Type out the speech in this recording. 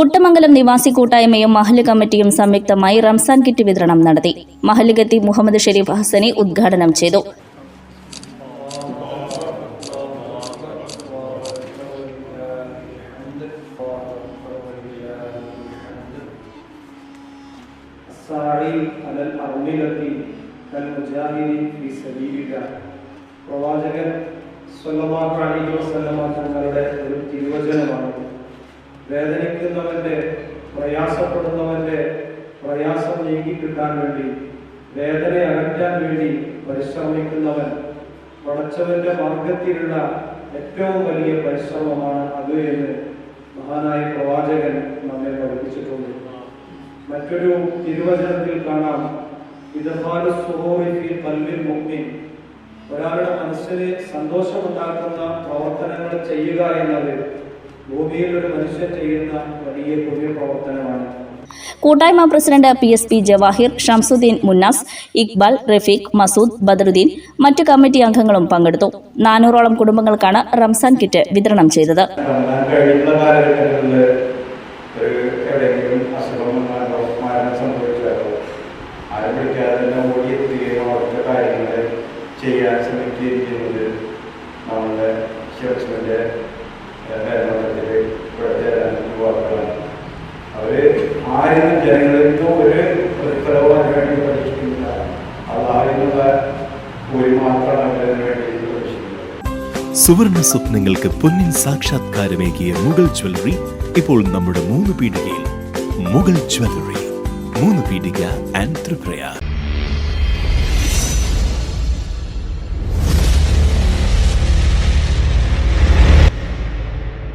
കുട്ടമംഗലം നിവാസി കൂട്ടായ്മയും മഹൽ കമ്മിറ്റിയും സംയുക്തമായി റംസാൻ കിറ്റ് വിതരണം നടത്തി. മഹലുകത്തി മുഹമ്മദ് ഷെരീഫ് ഹസനി ഉദ്ഘാടനം ചെയ്തു. പ്രവാചകൻ തങ്ങളുടെ ഒരു തിരുവചനം വേദനിക്കുന്നവന്റെ പ്രയാസപ്പെടുന്നവന്റെ പ്രയാസം നീക്കി കിട്ടാൻ വേണ്ടി വേദന അകറ്റാൻ വേണ്ടി പരിശ്രമിക്കുന്നവൻ പടച്ചവന്റെ മാർഗത്തിലുള്ള ഏറ്റവും വലിയ പരിശ്രമമാണ് അത് എന്ന് മഹാനായ പ്രവാചകൻ നമ്മെ പഠിപ്പിച്ചിട്ടുണ്ട്. മറ്റൊരു തിരുവചനത്തിൽ കാണാം. ഒരാളുടെ മനസ്സിന് സന്തോഷമുണ്ടാക്കുന്ന പ്രവർത്തനങ്ങൾ ചെയ്യുക എന്നത് ഭൂമിയിൽ ഒരു മനുഷ്യൻ ചെയ്യുന്ന വലിയ പ്രവർത്തനമാണ്. കൂട്ടായ്മ president P S P Jawahir Shamsuddin Munnas Iqbal Rafeeq Masood Badaruddin മറ്റു കമ്മിറ്റി അംഗങ്ങളും പങ്കെടുത്തു. നാനൂറോളം കുടുംബങ്ങൾക്കാണ് റംസാൻ കിറ്റ് വിതരണം ചെയ്തത്. ചെയ്യാൻ ശ്രമിക്കുകയും ചെയ്യുന്നത് നമ്മുടെ എവിടെയെങ്കിലും അവർ ആയിരം നിന്നും ഒരു പ്രതിഫലവും വേണ്ടി പ്രതീക്ഷിക്കുന്നില്ല അതായിരുന്നുള്ള കൂലി മാത്രമാണ് അവരതിനു വേണ്ടി സുവർണ സ്വപ്നങ്ങൾക്ക് പൊന്നിൻ സാക്ഷാത്കാരമേകിയ മുഗൾ ജ്വല്ലറി ഇപ്പോൾ നമ്മുടെ മൂന്ന് പീടികയിൽ. മുഗൾ ജ്വല്ലറി മൂന്ന് പീടിക ആൻഡ് ത്രിപ്രയാർ